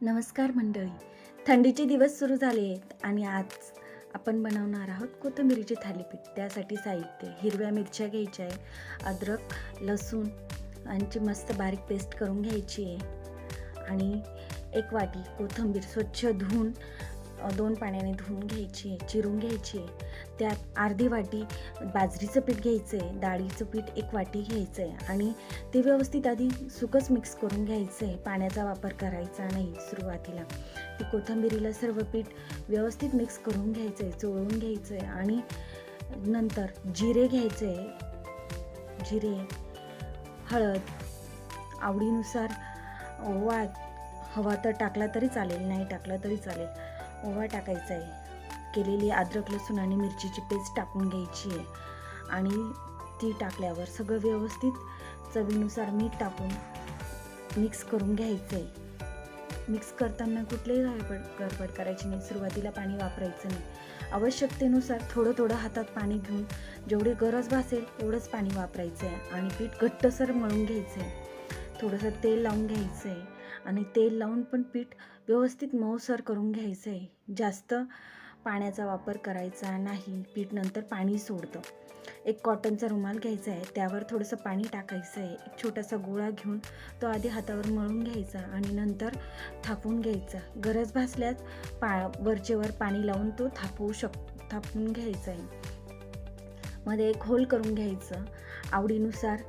नमस्कार मंडळी. थंडीचे दिवस सुरू झाले आहेत आणि आज आपण बनवणार आहोत कोथिंबीरीचे थालीपीठ. त्यासाठी साहित्य हिरव्या मिरच्या घ्यायच्या आहे अद्रक लसूण यांची मस्त बारीक पेस्ट करून घ्यायची आहे आणि एक वाटी कोथिंबीर स्वच्छ धुवून दोन पाण्याने धुवून घ्यायची आहे चिरून घ्यायची. आहे त्यात अर्धी वाटी बाजरीचं पीठ घ्यायचं आहे डाळीचं पीठ एक वाटी घ्यायचं आहे आणि ते व्यवस्थित आधी सुकंच मिक्स करून घ्यायचं आहे पाण्याचा वापर करायचा नाही सुरुवातीला. ते कोथंबिरीला सर्व पीठ व्यवस्थित मिक्स करून घ्यायचं आहे चोळून घ्यायचं आहे आणि नंतर जिरे घ्यायचे आहे जिरे हळद आवडीनुसार ओवा हवा तर टाकला तरी चालेल नाही टाकला तरी चालेल. ओवा टाकायचा आहे. केलेली अद्रक लसूण आणि मिरचीची पेस्ट टाकून घ्यायची आहे. आणि ती टाकल्यावर सगळं व्यवस्थित चवीनुसार मीठ टाकून मिक्स करून घ्यायचं आहे मिक्स करताना कुठलेही गडबड गडबड करायची नाही. सुरुवातीला पाणी वापरायचं नाही. आवश्यकतेनुसार थोडं थोडं हातात पाणी घेऊन जेवढी गरज भासेल एवढंच पाणी वापरायचं आहे आणि पीठ घट्टसर मळून घ्यायचं आहे थोडंसं तेल लावून घ्यायचं आहे आणि तेल लावून पण पीठ व्यवस्थित मऊसर करून घ्यायचं आहे. जास्त पाण्याचा वापर करायचा नाही. पीठ नंतर पाणी सोडतं. एक कॉटनचा रुमाल घ्यायचा आहे. त्यावर थोडंसं पाणी टाकायचं आहे. एक छोटासा गोळा घेऊन तो आधी हातावर मळून घ्यायचा आणि नंतर थापून घ्यायचा. गरज भासल्यास पा वरचेवर पाणी लावून तो थापवू शक थापून घ्यायचा आहे. मध्ये एक होल करून घ्यायचं. आवडीनुसार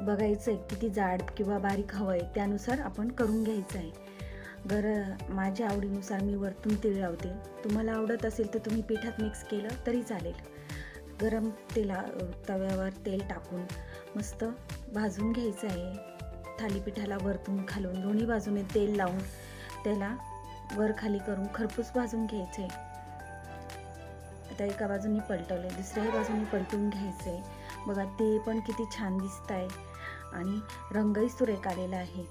बघायचं आहे किती जाड किंवा बारीक हवं आहे त्यानुसार आपण करून घ्यायचं आहे गर माझ्या आवडीनुसार मी वरतून तीळ लावते. तुम्हाला आवडत असेल तर तुम्ही पिठात मिक्स केलं तरी चालेल. गरम तेला तव्यावर तेल टाकून मस्त भाजून घ्यायचं आहे. थालीपीठाला वरतून खालून दोन्ही बाजूने तेल लावून त्याला वर खाली करून खरपूस भाजून घ्यायचे आता एका बाजूने पलटवले दुसऱ्याही बाजूने पलटून आहे बघा ते पण किती छान दिसत आहे. आणि रंगही सुरेख आलेला आहे.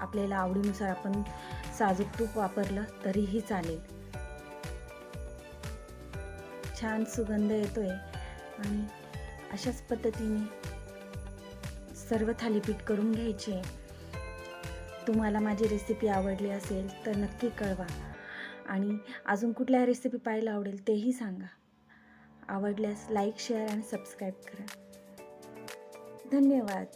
आपल्याला आवडीनुसार आपण साजूक तूप वापरलं तरीही चालेल. छान सुगंध येतोय. आणि अशाच पद्धतीने सर्व थालीपीठ करून घ्यायचे. तुम्हाला माझी रेसिपी आवडली असेल तर नक्की कळवा. आणि अजून कुठल्या रेसिपी पाहायला आवडेल तेही सांगा. आवडल्यास लाईक शेअर आणि सबस्क्राईब करा. धन्यवाद.